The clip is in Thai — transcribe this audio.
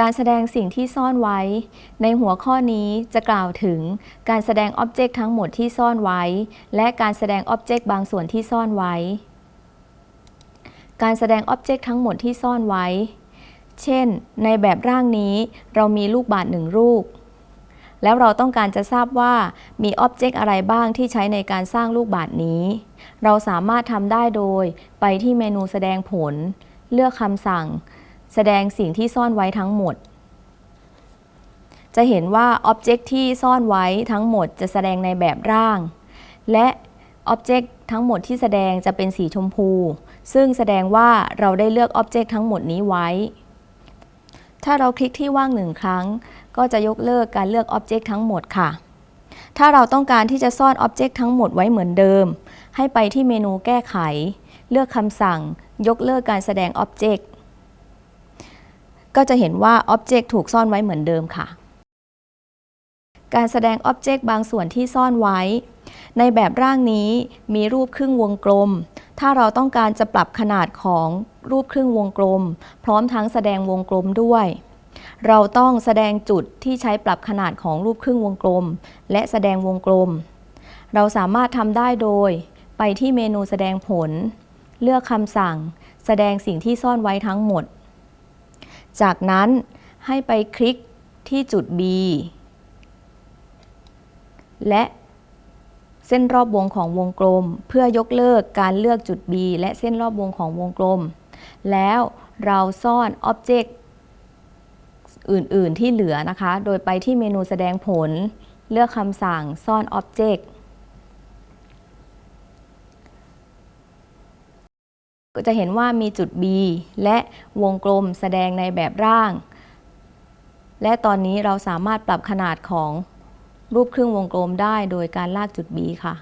การแสดงสิ่งที่ซ่อนไว้ ในหัวข้อนี้จะกล่าวถึงการแสดงอ็อบเจกต์ทั้งหมดที่ซ่อนไว้ และการแสดงอ็อบเจกต์บางส่วนที่ซ่อนไว้ การแสดงอ็อบเจกต์ทั้งหมดที่ซ่อนไว้ เช่น ในแบบร่างนี้เรามีลูกบาศก์หนึ่งลูก แล้วเราต้องการจะทราบว่ามีอ็อบเจกต์อะไรบ้างที่ใช้ในการสร้างลูกบาศก์นี้ เราสามารถทำได้โดยไปที่เมนูแสดงผล เลือกคำสั่ง แสดงสิ่งที่ซ่อนไว้ทั้งหมด จะเห็นว่าอ็อบเจกต์ที่ซ่อนไว้ทั้งหมดจะแสดงในแบบร่าง และอ็อบเจกต์ทั้งหมดที่แสดงจะเป็นสีชมพู ซึ่งแสดงว่าเราได้เลือกอ็อบเจกต์ทั้งหมดนี้ไว้ ถ้าเราคลิกที่ว่างหนึ่งครั้ง ก็จะยกเลิกการเลือกอ็อบเจกต์ทั้งหมดค่ะ ถ้าเราต้องการที่จะซ่อนอ็อบเจกต์ทั้งหมดไว้เหมือนเดิม ให้ไปที่เมนูแก้ไข เลือกคำสั่ง ยกเลิกการแสดงอ็อบเจกต์ ก็จะเห็นว่าอ็อบเจกต์ถูกซ่อนไว้เหมือนเดิมค่ะ การแสดงอ็อบเจกต์บางส่วนที่ซ่อนไว้ ในแบบร่างนี้มีรูปครึ่งวงกลม ถ้าเราต้องการจะปรับขนาดของรูปครึ่งวงกลม พร้อมทั้งแสดงวงกลมด้วย เราต้องแสดงจุดที่ใช้ปรับขนาดของรูปครึ่งวงกลม และแสดงวงกลม เราสามารถทำได้โดย ไปที่เมนูแสดงผล เลือกคำสั่ง แสดงสิ่งที่ซ่อนไว้ทั้งหมด จากนั้นให้ไปคลิกที่จุด B และเส้นรอบวงของวงกลม เพื่อยกเลิกการเลือกจุด B และเส้นรอบวงของวงกลม แล้วเราซ่อนอ็อบเจกต์อื่น ๆ ที่เหลือนะคะ โดยไปที่เมนูแสดงผล เลือกคำสั่งซ่อนอ็อบเจกต์ ก็จะเห็นว่ามีจุด B และวงกลมแสดงในแบบร่าง และตอนนี้เราสามารถปรับขนาดของรูปครึ่งวงกลมได้โดยการลากจุด B ค่ะ